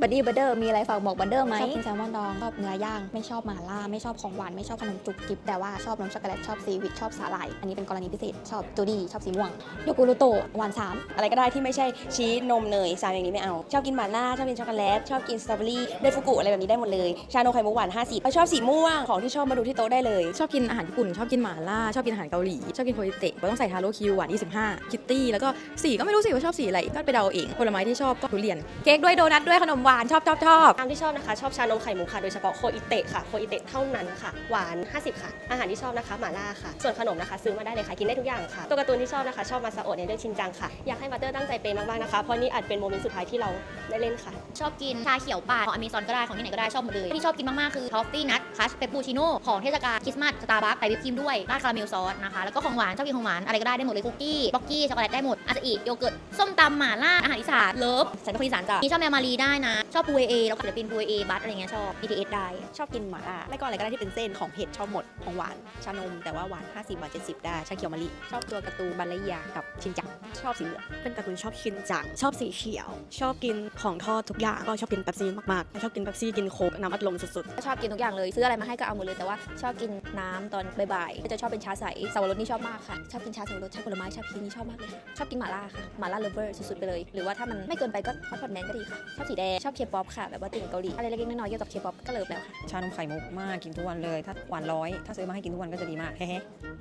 บัดดี้บัดเดอร์มีอะไรฝากบอกบัดเดอร์ไหมชอบกินแซลมอนดองชอบเนื้อย่าง ไม่ชอบหม่าล่า ไม่ชอบของหวาน ไม่ชอบขนมจุกจิบ แต่ว่าชอบนมช็อกโกแลต ชอบซีวิตชอบสาหร่าย อันนี้เป็นกรณีพิเศษ ชอบจูดี้ ชอบสีม่วงโยกุรุโตะหวานสามอะไรก็ได้ที่ไม่ใช่ชีสนมเนยสารอย่างนี้ไม่เอา ชอบกินหม่าล่า ชอบกินช็อกโกแลต ชอบกินสตรอเบอรี่ไดฟุกุอะไรแบบนี้ได้หมดเลย ชานมไข่มุกหวาน50ชอบสีม่วง ของที่ชอบมาดูที่โต๊ะได้เลย ชอบกินอาหารญี่ปุ่น ชอบกินหม่าล่า ชอบกินอาหารเกาหลี ชอบกินโคอิเตะก็ต้องใส่ทาโร่คิวหวาน25คิตตี้แล้วก็สีก็ไม่รู้สิว่าชอบสีอะไรก็ไปเดาเอาเองผลไม้ที่ชอบก็ทุเรียนเค้กด้วยโดนัทด้วยขนมหวานชอบชอบชอบตามที่ชอบนะคะ ชอบชานมไข่มุกค่ะโดยเฉพาะโคอิเตะค่ะโคอิเตะเท่านั้นค่ะ หวาน 50 ค่ะ อาหารที่ชอบนะคะหม่าล่าค่ะ ส่วนขนมนะคะ ซื้อมาได้เลยค่ะกินได้ทุกอย่างค่ะ ตัวการ์ตูนที่ชอบนะคะ ชอบมาซาโอะในเรื่องชินจังค่ะ อยากให้บัตเตอร์ตั้งใจเป็นมากๆนะคะเพราะนี่อาจเป็นโมเมนต์สุดท้ายที่เราได้เล่นค่ะ ชอบกินชาเขียวป่าดของอเมซอนก็ได้ของที่ไหนก็ได้ชอบหมดเลยที่ชอบกินมากๆคือทอฟฟี่นัทคัชเปปปูชิโน่ของเทศกาลคริสต์มาสสตาร์บัคใส่วิปครีมด้วยราดคาราเมลซอสนะคะแล้วก็ของหวานชอบกินของหวานอะไรก็ได้ได้หมดเลยคุกกี้บ็อกกี้ช็อกโกแลตได้หมดอาจจะอีกโยเกิร์ตส้มตำหม่าล่าอาหารอีสานเลิฟฉันเป็นคนอีสานจ้ะนี่ชอบแมวมารีได้นะชอบปูเอแล้วก็ศิลปินปูเอบัสอะไรเงี้ยชอบ BTS ได้ ชอบกินหม่าล่าไม่ก็อะไรก็ได้ที่เป็นเส้นของเผ็ดชอบหมดของหวาน ชานม แต่ว่าหวาน 50บาท70 ได้ ชาเขียวมะลิ ชอบตัวการ์ตูนบัลลยากับชินจัง ชอบสีเหลือง เป็นการ์ตูนชอบกินจัง ชอบสีเขียว ชอบกินของทอดทุกอย่าง ก็ชอบกินเป๊ปซี่มากๆ ชอบกินเป๊ปซี่กินโค้กน้ำอัดลมสุดๆ ชอบกินทุกอย่างเลยซื้ออะไรมาให้ก็เอาหมดเลยแต่ว่าชอบกินน้ำตอนบ่ายๆก็จะชอบเป็นชาใสสวรสนี่ชอบมากค่ะ ชอบกินชาสับปะรดชาผลไม้ชาพีนี่ชอบมากเลยค่ะชอบกินหม่าล่าค่ะหม่าล่าเลฟเวอร์สุดๆไปเลย หรือว่าถ้ามันไม่เกินไปก็ฮอตพอตแมนก็ดีค่ะชอบสีแดงชอบเคป๊อปค่ะ แบบว่าติ่งเกาหลี อะไรเล็กๆน้อยๆเกี่ยวกับเคป๊อปก็เลิฟแล้วค่ะ ชานมไข่มุกมากกินทุกวันเลย ถ้าหวานร้อย ถ้าซื้อมาให้กินทุกวันก็จะดีมากเฮ้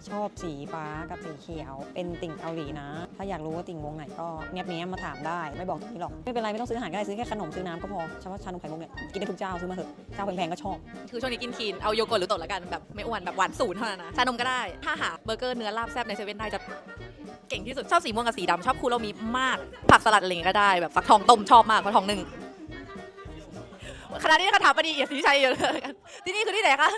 ชอบสีฟ้ากับสีเขียว เป็นติ่งเกาหลีนะ ถ้าอยากรู้ว่าติ่งวงไหนก็เนี้ยบเนี้ยมาถามได้ไม่บอกตรงนี้หรอกไม่เป็นไรไม่ต้องซื้ออาหารก็ได้ซื้อแค่ขนมซื้อน้ำก็พอเฉพาะชานมไข่มุกเนี่ยกินได้ทุกเจ้าซื้อมาเถอะเจ้าแพงๆก็ชอบคือช่วงนี้กินคีนเอาโยเกิร์ตหรือโตะละกันแบบไม่อ้วนแบบหวานศูนย์เท่านั้นนะชานมก็ได้ถ้าหาเบอร์เกอร์เนื้อลาบแซ่บในเซเว่นได้จะเก่งที่สุดชอบสีม่วงกับสีดำชอบคูโรมิมากผักสลัดอะไรเงี้ยก็ได้แบบฟักทองต้มชอบมากฟักทองหนึ่ง คณะนี้คาถาปณีเอียดศรีชัยอยู่เลย ที่นี่คือที่ไหนคะ